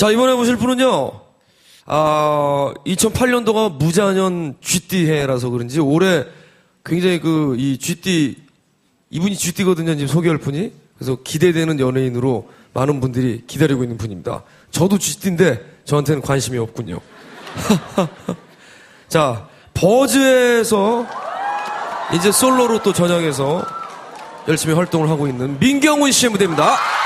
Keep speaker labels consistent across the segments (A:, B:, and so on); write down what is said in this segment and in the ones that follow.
A: 자, 이번에 보실 분은요, 아, 2008년도가 무자년 쥐띠해라서 그런지 올해 굉장히 그, 이 쥐띠, 이분이 쥐띠거든요, 지금 소개할 분이. 그래서 기대되는 연예인으로 많은 분들이 기다리고 있는 분입니다. 저도 쥐띠인데 저한테는 관심이 없군요. 자, 버즈에서 이제 솔로로 또 전향해서 열심히 활동을 하고 있는 민경훈 씨의 무대입니다.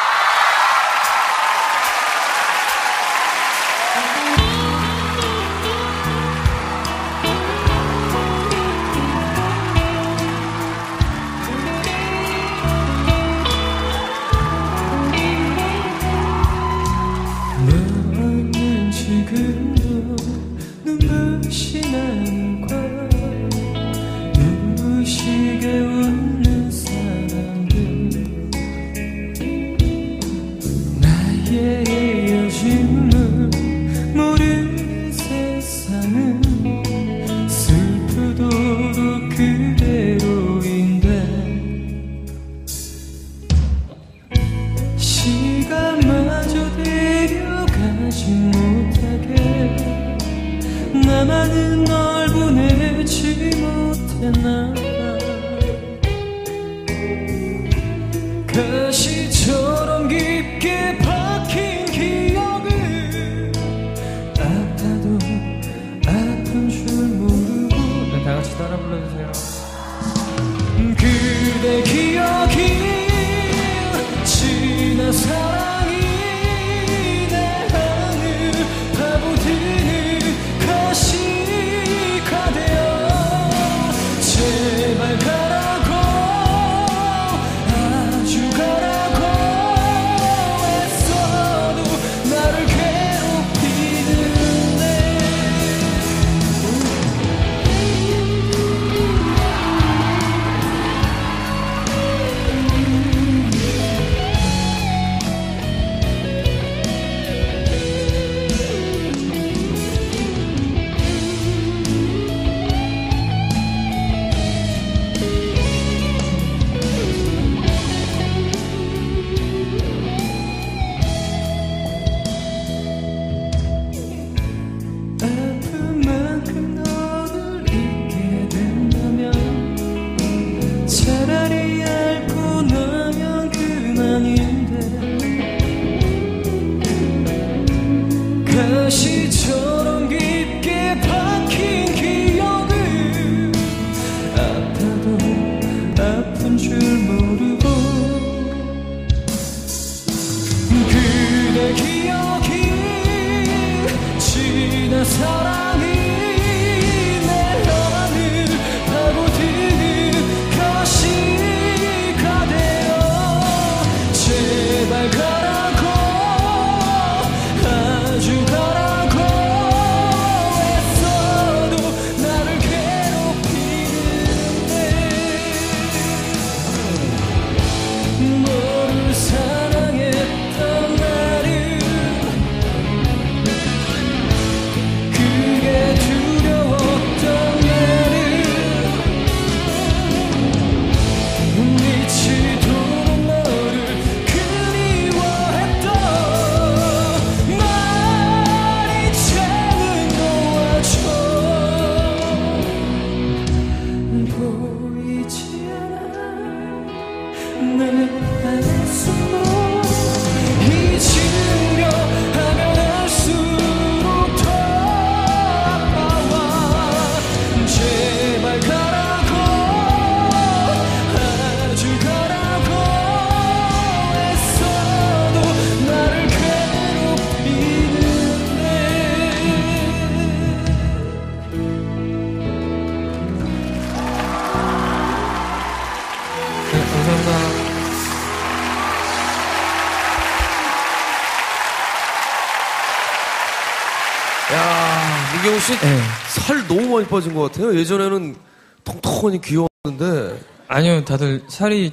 A: 씨,
B: 네.
A: 살 너무 많이 빠진 것 같아요. 예전에는 통통하니 귀여웠는데.
B: 아니요, 다들 살이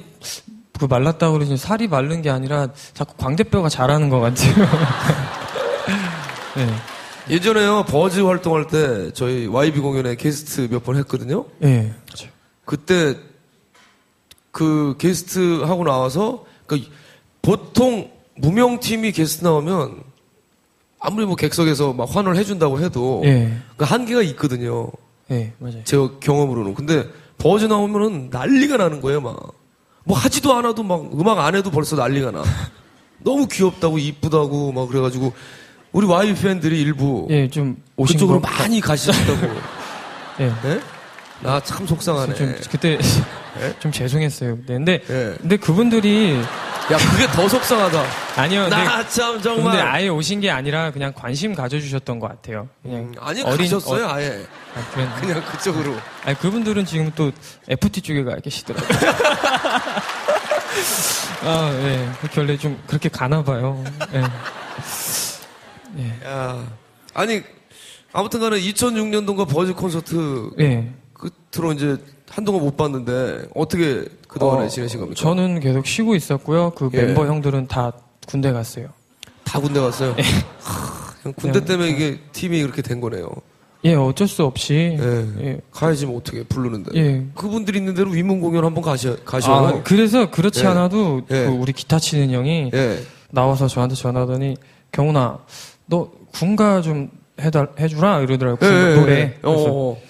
B: 그 말랐다고 그러시면 살이 마른 게 아니라 자꾸 광대뼈가 자라는 것 같아요. 네.
A: 예전에요, 버즈 활동할 때 저희 YB 공연에 게스트 몇 번 했거든요.
B: 예.
A: 그때 그 게스트 하고 나와서 그 보통 무명 팀이 게스트 나오면
B: 아무리 뭐 객석에서 막 환호를 해준다고 해도
A: 예,
B: 그 한계가 있거든요.
A: 예, 맞아요.
B: 제 경험으로는. 근데 버즈 나오면은 난리가 나는 거예요, 막. 뭐 하지도 않아도 막 음악 안 해도 벌써 난리가 나. 너무 귀엽다고 이쁘다고 막 그래가지고 우리 와이 팬들이 일부
A: 예, 좀 오신
B: 그쪽으로
A: 거-
B: 많이 가시다고.
A: 예.
B: 나참 속상하네.
A: 좀 그때 좀 죄송했어요. 네, 근데
B: 예.
A: 근데 그분들이
B: 야 그게 더 속상하다.
A: 아니요. 근데,
B: 나참
A: 근데
B: 정말.
A: 아예 오신 게 아니라 그냥 관심 가져주셨던 것 같아요. 그냥
B: 음, 아니
A: 어린-
B: 가셨어요
A: 어-
B: 아예.
A: 아, 그랬나?
B: 그냥 그쪽으로.
A: 아니 그분들은 지금 또 FT 쪽에 가 계시더라고요. 아, 예. 그렇게 원래 좀 그렇게 가나 봐요. 예.
B: 야 아니 아무튼간에 2006년도가 버즈 콘서트
A: 예.
B: 끝으로 이제 한동안 못 봤는데 어떻게 그 동안에
A: 어,
B: 지내신 겁니까?
A: 저는 계속 쉬고 있었고요. 그
B: 예.
A: 멤버 형들은 다 군대 갔어요.
B: 다 군대 갔어요. 하, 그냥 군대
A: 그냥-
B: 때문에 이게 팀이 그렇게 된 거네요.
A: 예, 어쩔 수 없이.
B: 예.
A: 예.
B: 가야지 뭐 어떻게 부르는데.
A: 예.
B: 그분들 있는 대로 위문 공연 한번 가셔 가셔요.
A: 아, 그래서 그렇지
B: 예.
A: 않아도
B: 예.
A: 그 우리 기타 치는 형이
B: 예.
A: 나와서 저한테 전화하더니 경훈아 너 군가 좀 해달 해주라 이러더라고요.
B: 예,
A: 군가
B: 예,
A: 노래.
B: 예.
A: 그래서,
B: 어, 어.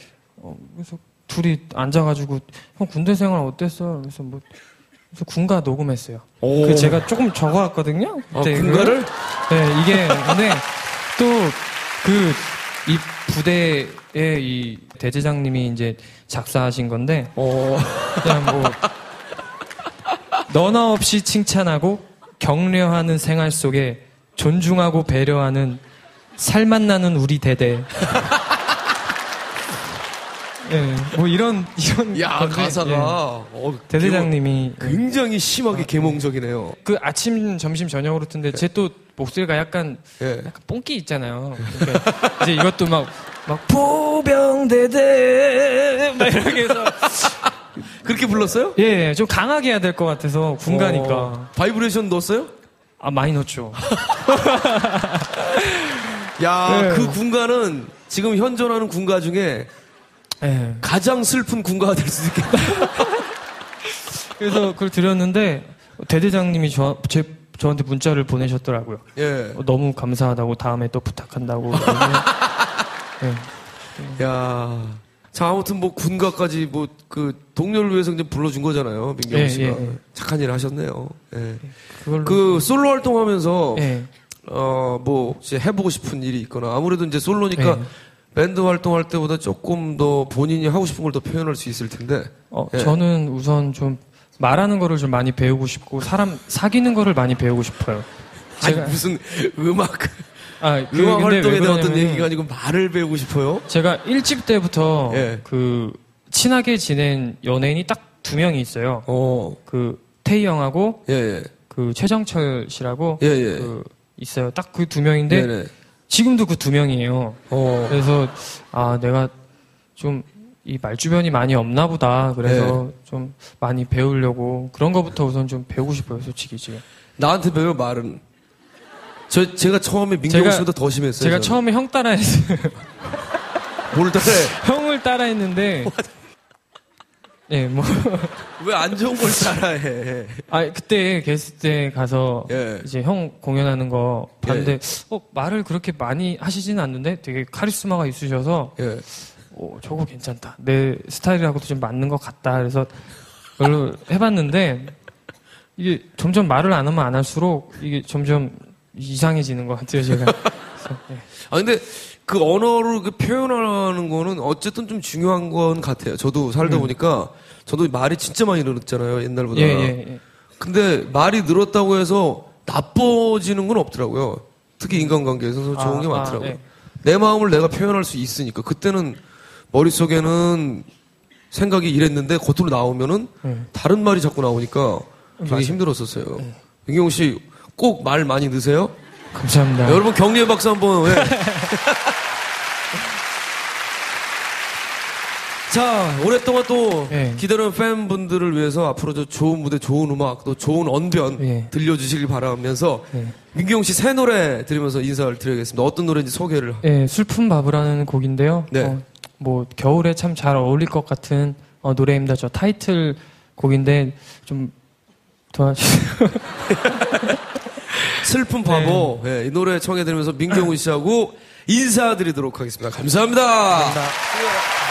A: 어, 그래서 둘이 앉아가지고 형 군대 생활 어땠어? 그래서 뭐 그래서 군가 녹음했어요.
B: 오.
A: 그 제가 조금 적어왔거든요.
B: 아,
A: 그때
B: 군가를?
A: 네, 이게 근데 또그 이 부대의 이 대대장님이 이제 작사하신 건데
B: 어.
A: 그냥 뭐 너나 없이 칭찬하고 격려하는 생활 속에 존중하고 배려하는 살맛 나는 우리 대대. 예, 뭐 이런 이런
B: 야
A: 건데,
B: 가사가
A: 예.
B: 어,
A: 대대장님이
B: 개몽- 굉장히 심하게 개몽적이네요.
A: 그 아침 점심 저녁으로 듣는데 제또 목소리가 약간
B: 예.
A: 약간 뽕기 있잖아요. 그러니까 이제 이것도 막, 막, 포병대대, 막 이렇게 해서,
B: 그렇게 불렀어요?
A: 예, 예, 좀 강하게 해야 될 것 같아서, 군가니까.
B: 어, 바이브레이션 넣었어요?
A: 아, 많이 넣죠.
B: 야,
A: 예.
B: 그 군가는 지금 현존하는 군가 중에
A: 예.
B: 가장 슬픈 군가가 될 수도 있겠다.
A: 그래서 그걸 드렸는데, 대대장님이 저, 제, 저한테 문자를 보내셨더라고요.
B: 예.
A: 어, 너무 감사하다고, 다음에 또 부탁한다고. 예.
B: 야. 자, 아무튼 뭐 군가까지 뭐 그 동료를 위해서 이제 불러준 거잖아요. 민경
A: 예,
B: 씨가.
A: 예, 예.
B: 착한 일 하셨네요. 예.
A: 그걸로.
B: 그 솔로 활동하면서
A: 예.
B: 어, 뭐, 이제 해보고 싶은 일이 있거나, 아무래도 이제 솔로니까
A: 네.
B: 밴드 활동할 때보다 조금 더 본인이 하고 싶은 걸 더 표현할 수 있을 텐데.
A: 어,
B: 예.
A: 저는 우선 좀 말하는 거를 좀 많이 배우고 싶고, 사람 사귀는 거를 많이 배우고 싶어요.
B: 아니,
A: 제가-
B: 무슨 음악,
A: 아, 그,
B: 음악 활동에
A: 왜
B: 대한 어떤 얘기가 아니고 말을 배우고 싶어요?
A: 제가 1집 때부터
B: 예.
A: 그 친하게 지낸 연예인이 딱 두 명이 있어요.
B: 어,
A: 그 태희 형하고
B: 예, 예.
A: 그 최정철 씨라고
B: 예, 예.
A: 그 있어요. 딱 그 두 명인데
B: 네네.
A: 지금도 그 두 명이에요.
B: 어,
A: 그래서 아 내가 좀 이 말주변이 많이 없나 보다. 그래서
B: 네.
A: 좀 많이 배우려고 그런 거부터 우선 좀 배우고 싶어요. 솔직히 지금.
B: 나한테 배울 말은. 저, 제가 처음에 민경 씨보다 더 심했어요.
A: 제가
B: 저는.
A: 처음에 형 따라했어요.
B: 뭘 따래?
A: 형을 따라했는데 예, 뭐
B: 왜 안 좋은 걸 따라해?
A: 아 그때 게스트 때 가서
B: 예.
A: 이제 형 공연하는 거 봤는데 어 말을 그렇게 많이 하시지는 않는데 되게 카리스마가 있으셔서
B: 예.
A: 어 저거 괜찮다 내 스타일하고도 좀 맞는 것 같다 그래서 그걸로 해봤는데 이게 점점 말을 안 하면 안 할수록 이게 점점 이상해지는 것 같아요 제가 그래서, 예.
B: 아 근데 그 언어를 그 표현하는 거는 어쨌든 좀 중요한 건 같아요. 저도 살다 보니까 저도 말이 진짜 많이 늘었잖아요 옛날보다.
A: 예, 예, 예.
B: 근데 말이 늘었다고 해서 나빠지는 건 없더라고요. 특히 인간관계에서 좋은
A: 아,
B: 게
A: 아,
B: 많더라고요.
A: 예.
B: 내 마음을 내가 표현할 수 있으니까 그때는 머릿속에는 생각이 이랬는데 겉으로 나오면은
A: 예.
B: 다른 말이 자꾸 나오니까 되게
A: 맞아요.
B: 힘들었었어요. 민경 씨 꼭 말 많이 넣으세요.
A: 감사합니다
B: 여러분 격려의 박수 한번. 예. 자, 오랫동안 또
A: 예.
B: 기다리는 팬분들을 위해서 앞으로도 좋은 무대, 좋은 음악, 또 좋은 언변
A: 예.
B: 들려주시길 바라면서
A: 예.
B: 민경 씨새 노래 들으면서 인사를 드리겠습니다. 어떤 노래인지 소개를.
A: 예, 슬픈 바보라는 곡인데요.
B: 네.
A: 어, 뭐 겨울에 참 잘 어울릴 것 같은 어, 노래입니다. 저 타이틀 곡인데 좀 도와주세요.
B: 슬픈 바보. 예, 이 노래 청해 들으면서 민경훈 씨하고 인사드리도록 하겠습니다. 감사합니다.
A: 감사합니다.